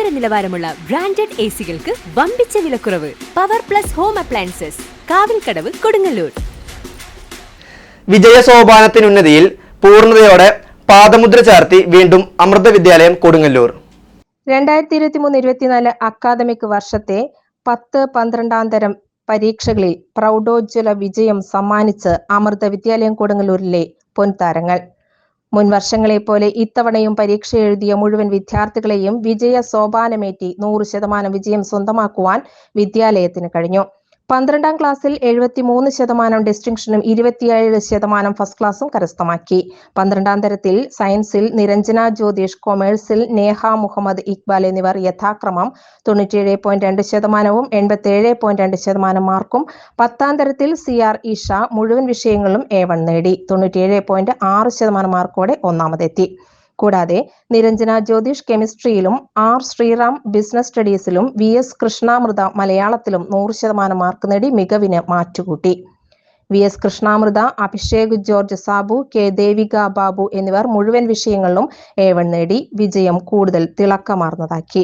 ലോകോത്തര നിലവാരമുള്ള branded A സികൾക്ക് വമ്പിച്ച വിലക്കുറവ്. Power plus home appliances Kavilkadavu Kodungallur. വിജയ സോപാനത്തിനുന്നതിയിൽ പൂർണതയോടെ പാദമുദ്ര ചാർത്തി വീണ്ടും അമൃത വിദ്യാലയം കൊടുങ്ങല്ലൂർ. രണ്ടായിരത്തി ഇരുപത്തി മൂന്ന് ഇരുപത്തിനാല് അക്കാദമിക് വർഷത്തെ പത്ത് പന്ത്രണ്ടാം തരം പരീക്ഷകളിൽ പ്രൗഢോജ്വല വിജയം സമ്മാനിച്ച് അമൃത വിദ്യാലയം കൊടുങ്ങല്ലൂരിലെ പൊൻതാരങ്ങൾ. മുൻ വർഷങ്ങളെ പോലെ ഇത്തവണയും പരീക്ഷ എഴുതിയ മുഴുവൻ വിദ്യാർത്ഥികളെയും വിജയ സോപാനമേറ്റി നൂറ് ശതമാനം വിജയം സ്വന്തമാക്കുവാൻ വിദ്യാലയത്തിന് കഴിഞ്ഞു. പന്ത്രണ്ടാം ക്ലാസ്സിൽ എഴുപത്തിമൂന്ന് ശതമാനം ഡിസ്റ്റിങ്ഷനും ഇരുപത്തിയേഴ് ശതമാനം ഫസ്റ്റ് ക്ലാസും കരസ്ഥമാക്കി. പന്ത്രണ്ടാം തരത്തിൽ സയൻസിൽ നിരഞ്ജന ജ്യോതിഷ് കൊമേഴ്സിൽ നേഹ മുഹമ്മദ് ഇക്ബാൽ എന്നിവർ യഥാക്രമം. തൊണ്ണൂറ്റിയേഴ് പോയിന്റ് രണ്ട് ശതമാനവും എൺപത്തിയേഴ് പോയിന്റ് രണ്ട് ശതമാനം മാർക്കും. പത്താം തരത്തിൽ സി ആർ ഇഷ മുഴുവൻ വിഷയങ്ങളും എ വൺ നേടി. തൊണ്ണൂറ്റിയേഴ് പോയിന്റ് ആറ് ശതമാനം മാർക്കോടെ ഒന്നാമതെത്തി. കൂടാതെ നിരഞ്ജന ജ്യോതിഷ് കെമിസ്ട്രിയിലും ആർ ശ്രീറാം ബിസിനസ് സ്റ്റഡീസിലും വി എസ് കൃഷ്ണാമൃത മലയാളത്തിലും നൂറ് ശതമാനം മാർക്ക് നേടി മികവിന് മാറ്റുകൂട്ടി. V S Krishnamrutha Abhishek George Sabu K Devika Babu എന്നിവർ മുഴുവൻ വിഷയങ്ങളിലും ഏവൺ നേടി വിജയം കൂടുതൽ തിളക്കമാർന്നതാക്കി.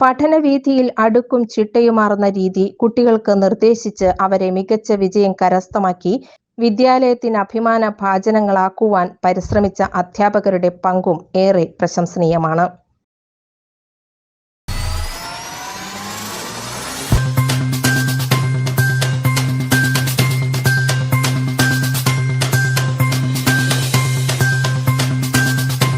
പഠനവീതിയിൽ അടുക്കും ചിട്ടയുമാർന്ന രീതി കുട്ടികൾക്ക് നിർദ്ദേശിച്ച് അവരെ മികച്ച വിജയം കരസ്ഥമാക്കി വിദ്യാലയത്തിന് അഭിമാന ഭാജനങ്ങളാക്കുവാൻ പരിശ്രമിച്ച അധ്യാപകരുടെ പങ്കും ഏറെ പ്രശംസനീയമാണ്